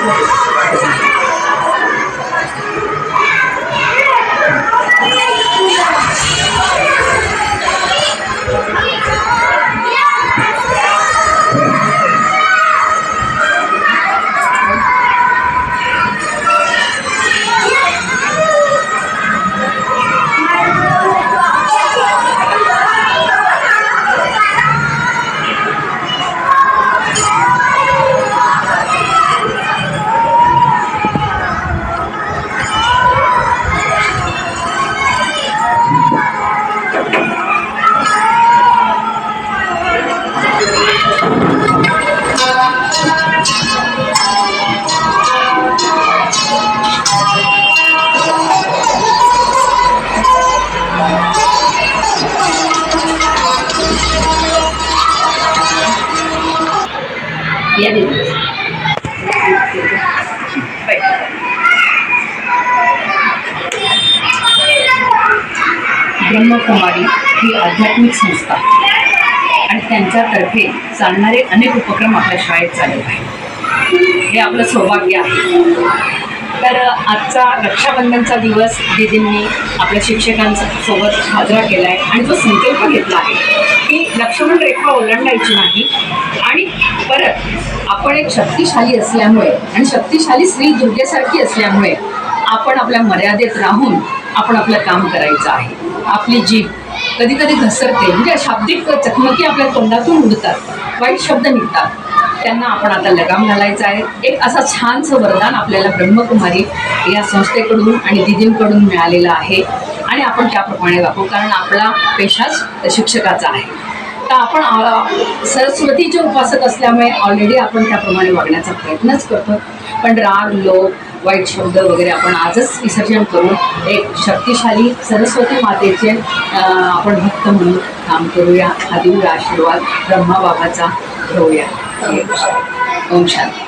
या दीदी ब्रह्मकुमारी ही आध्यात्मिक संस्था आणि त्यांच्यातर्फे चालणारे अनेक उपक्रम आपल्या शाळेत चालले आहेत. हे आपलं सौभाग्य आहे. तर आजचा रक्षाबंधनचा दिवस दीदींनी आपल्या शिक्षकांचा सोबत साजरा केला आहे आणि जो संकल्प घेतला आहे की लक्ष्मण रेखा ओलांडायची नाही आणि परत आपण एक शक्तिशाली असल्यामुळे आणि शक्तिशाली स्त्री दुर्गेसारखी असल्यामुळे आपण आपल्या मर्यादेत राहून आपण आपलं काम करायचं आहे. आपली जीभ कधी कधी घसरते. म्हणजे शाब्दिक चकमकी आपल्या तोंडातून उडतात. वाईट शब्द निघतात. त्यांना आपण आता लगाम घालायचा आहे. एक असा छानसं वरदान आपल्याला ब्रह्मकुमारी या संस्थेकडून आणि दिदींकडून मिळालेलं आहे. आणि आपण त्याप्रमाणे वापरू कारण आपला पेशाच शिक्षकाचा आहे. तर आपण सरस्वतीचे उपासक असल्यामुळे ऑलरेडी आपण त्याप्रमाणे वागण्याचा प्रयत्नच करतो पण राग लोक वाईट शब्द वगैरे आपण आजच विसर्जन करून एक शक्तिशाली सरस्वती मातेचे आपण भक्त म्हणून काम करूया. हा दिव्य आशीर्वाद ब्रह्मा बाबाचा घेऊया ओम शांती.